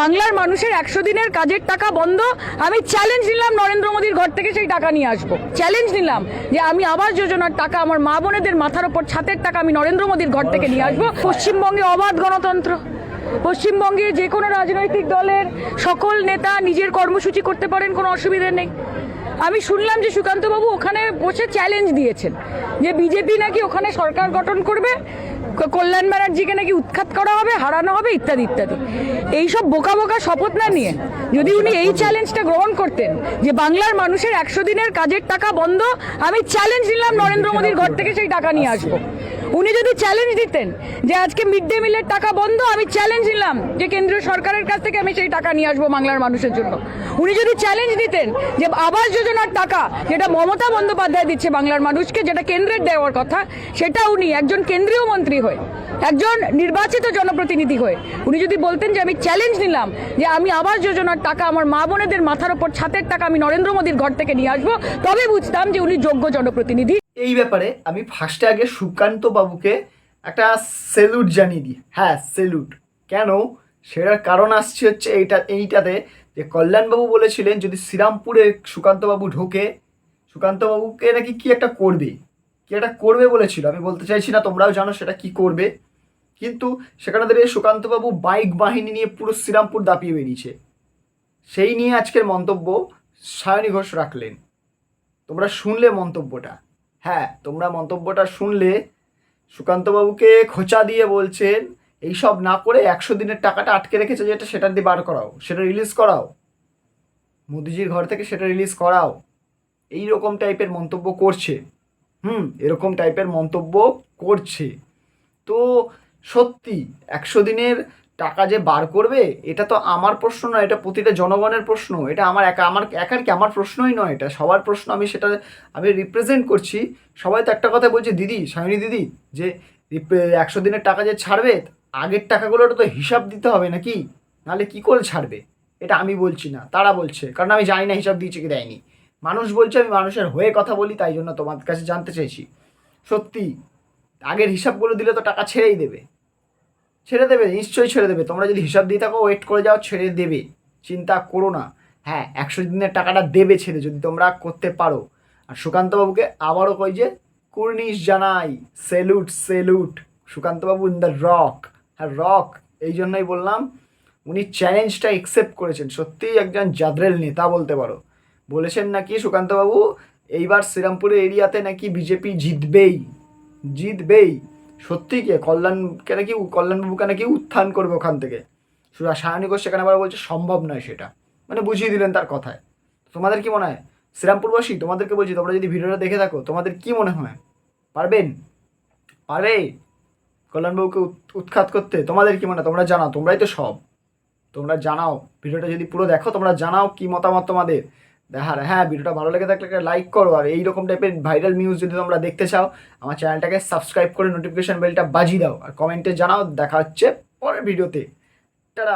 বাংলার মানুষের একশো দিনের কাজের টাকা বন্ধ, আমি চ্যালেঞ্জ নিলাম নরেন্দ্র মোদীর ঘর থেকে সেই টাকা নিয়ে আসব। চ্যালেঞ্জ নিলাম যে আমি আবাস যোজনার টাকা, আমার মা বোনেদের মাথার ওপর ছাতের টাকা আমি নরেন্দ্র মোদীর ঘর থেকে নিয়ে আসব। পশ্চিমবঙ্গে অবাধ গণতন্ত্র। পশ্চিমবঙ্গে যে কোনো রাজনৈতিক দলের সকল নেতা নিজের কর্মসূচি করতে পারেন, কোনো অসুবিধে নেই। আমি শুনলাম যে সুকান্তবাবু ওখানে বসে চ্যালেঞ্জ দিয়েছেন, যে বিজেপি নাকি ওখানে সরকার গঠন করবে। কল্যাণ ব্যানার্জিকে নাকি উৎখাত করা হবে, হারানো হবে, ইত্যাদি ইত্যাদি। এইসব বোকা বোকা শপথ না নিয়ে যদি উনি এই চ্যালেঞ্জটা গ্রহণ করতেন, যে বাংলার মানুষের একশো দিনের কাজের টাকা বন্ধ, আমি চ্যালেঞ্জ নিলাম নরেন্দ্র মোদীর ঘর থেকে সেই টাকা নিয়ে আসব। উনি যদি চ্যালেঞ্জ দিতেন যে আজকে মিড ডে মিলের টাকা বন্ধ, আমি চ্যালেঞ্জ নিলাম যে কেন্দ্রীয় সরকারের কাছ থেকে আমি সেই টাকা নিয়ে আসব বাংলার মানুষের জন্য। উনি যদি চ্যালেঞ্জ দিতেন যে আবাস যোজনার টাকা যেটা মমতা বন্দ্যোপাধ্যায় দিচ্ছে বাংলার মানুষকে, যেটা কেন্দ্রের দেওয়ার কথা, সেটা উনি একজন কেন্দ্রীয় মন্ত্রী হয়ে, একজন নির্বাচিত জনপ্রতিনিধি হয়ে, উনি যদি বলতেন যে আমি চ্যালেঞ্জ নিলাম যে আমি আবাস যোজনার টাকা আমার মা বোনেদের মাথার ওপর ছাতের টাকা আমি নরেন্দ্র মোদীর ঘর থেকে নিয়ে আসব, তবে বুঝতাম যে উনি যোগ্য জনপ্রতিনিধি। এই ব্যাপারে আমি ফার্স্টে আগে সুকান্ত বাবুকে একটা সেলুট জানিয়ে দিই। হ্যাঁ সেলুট কেন? সেটার কারণ আসছে হচ্ছে এইটা, এইটাতে যে কল্যাণবাবু বলেছিলেন, যদি শ্রীরামপুরে সুকান্তবাবু ঢোকে, সুকান্তবাবুকে নাকি কি একটা করবে? কি একটা করবে বলেছিল? আমি বলতে চাইছি না, তোমরাও জানো সেটা কি করবে। কিন্তু সেখানে দাঁড়িয়ে সুকান্তবাবু বাইক বাহিনী নিয়ে পুরো শ্রীরামপুর দাপিয়ে বেরিয়েছে। সেই নিয়ে আজকের মন্তব্য সায়নী ঘোষ রাখলেন। তোমরা শুনলে মন্তব্যটা। হ্যাঁ তোমরা মন্তব্যটা শুনলে সুকান্তবাবুকে খোঁচা দিয়ে বলছেন, এইসব না করে একশো দিনের টাকাটা আটকে রেখেছে যেটা সেটা দিয়ে বার করাও, সেটা রিলিজ করাও। মোদিজির ঘর থেকে সেটা রিলিজ করাও। এই রকম টাইপের মন্তব্য করছে। হুম, এরকম টাইপের মন্তব্য করছে। তো সত্যি, একশো দিনের টাকা যে বার করবে, এটা তো আমার প্রশ্ন নয়, এটা প্রতিটা জনগণের প্রশ্ন। এটা আমার একা, আমার, একার কি আমার প্রশ্নই নয় এটা? সবার প্রশ্ন আমি সেটা, আমি রিপ্রেজেন্ট করছি। সবাই তো একটা কথা বলছে, দিদি, সায়নী দিদি, যে একশো দিনের টাকা যে ছাড়বে, আগের টাকাগুলোর তো হিসাব দিতে হবে নাকি? নাহলে কি করে ছাড়বে? এটা আমি বলছি না, তারা বলছে, কারণ আমি জানি না হিসাব দিয়েছে কি দেয়নি। মানুষ বলছে, আমি মানুষের হয়ে কথা বলি, তাই জন্য তোমার কাছে জানতে চাইছি সত্যি, আগের হিসাবগুলো দিলে তো টাকা ছেড়েই দেবে। ছেড়ে দেবে, নিশ্চয়ই ছেড়ে দেবে। তোমরা যদি হিসাব দিয়ে থাকো ওয়েট করে যাও, ছেড়ে দেবে। চিন্তা করো না। হ্যাঁ একশো দিনের টাকাটা দেবে ছেড়ে, যদি তোমরা করতে পারো। আর সুকান্তবাবুকে আবারও কই যে, কুর্নিশ জানাই। সেলুট সেলুট সুকান্তবাবু ইন দ্য রক হ্যাঁ রক এই জন্যই বললাম, উনি চ্যালেঞ্জটা একসেপ্ট করেছেন। সত্যিই একজন জাদরেল নেতা বলতে পারো। বলেছেন নাকি সুকান্তবাবু, এইবার শ্রীরামপুরের এরিয়াতে নাকি বিজেপি জিতবেই। জিতবেই। সত্যি কে? কল্যাণকে নাকি কল্যাণবাবুকে নাকি উত্থান করবে ওখান থেকে? শুধু সায়নী ঘোষ সেখানে আবার বলছে, সম্ভব নয় সেটা। মানে বুঝিয়ে দিলেন তার কথায়। তোমাদের কি মনে হয়? শ্রীরামপুরবাসী তোমাদেরকে বলছি, তোমরা যদি ভিডিওটা দেখে থাকো, তোমাদের কি মনে হয়? পারবেন? পারবে কল্যাণবাবুকে উৎ- উৎখাত করতে তোমাদের কি মনে হয়? তোমরা জানাও, তোমরাই তো সব। তোমরা জানাও। ভিডিওটা যদি পুরো দেখো, তোমরা জানাও কি মতামত তোমাদের। দেখার হ্যাঁ ভিডিওটা ভালো লেগে থাকলে লাইক করো আর এইরকম টাইপের ভাইরাল নিউজ যদি তোমরা দেখতে চাও, আমার চ্যানেলটাকে সাবস্ক্রাইব করে নোটিফিকেশন বেলটা বাজিয়ে দাও আর কমেন্টে জানাও, দেখা হচ্ছে পরের ভিডিওতে টাটা